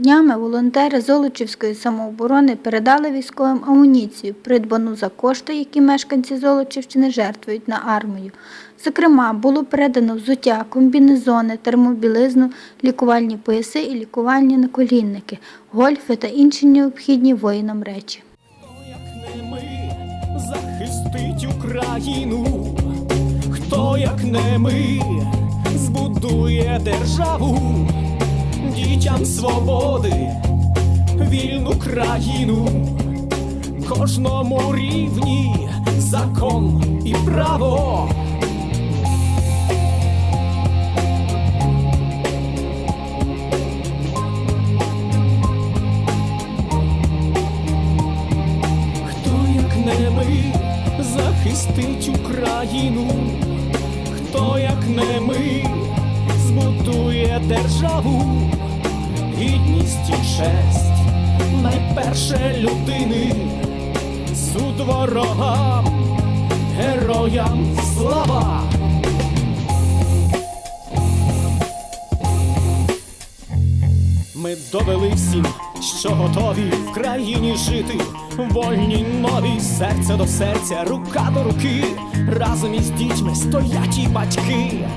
Днями волонтери Золочівської самооборони передали військовим амуніцію, придбану за кошти, які мешканці Золочівщини жертвують на армію. Зокрема, було передано взуття, комбінезони, термобілизну, лікувальні пояси і лікувальні наколінники, гольфи та інші необхідні воїнам речі. як не ми захистить Україну, хто як не ми збудує державу, дітям свободи, вільну країну, кожному рівні закон і право. Хто як не ми захистить Україну, хто як не ми збудує державу, і честь найперше людини, суд ворогам, героям слава. Ми довели всім, що готові в країні жити, вольні нові, серце до серця, рука до руки, разом із дітьми стоять і батьки.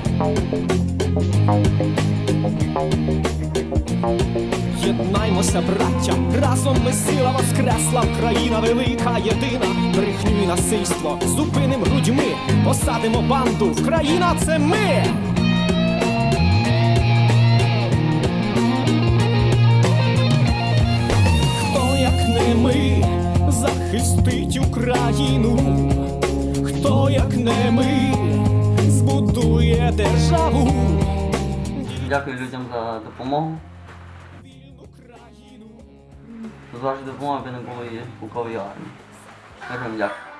Єднаймося, браття, разом ми сила воскресла, країна велика, єдина, брехню і насильство, зупиним грудьми, посадимо банду, Вкраїна це ми! Хто як не ми захистить Україну, хто як не ми збудує державу. Дякую людям за допомогу. Zobaczcie, wyłamę ten głowy i pokoju. Jak on jak.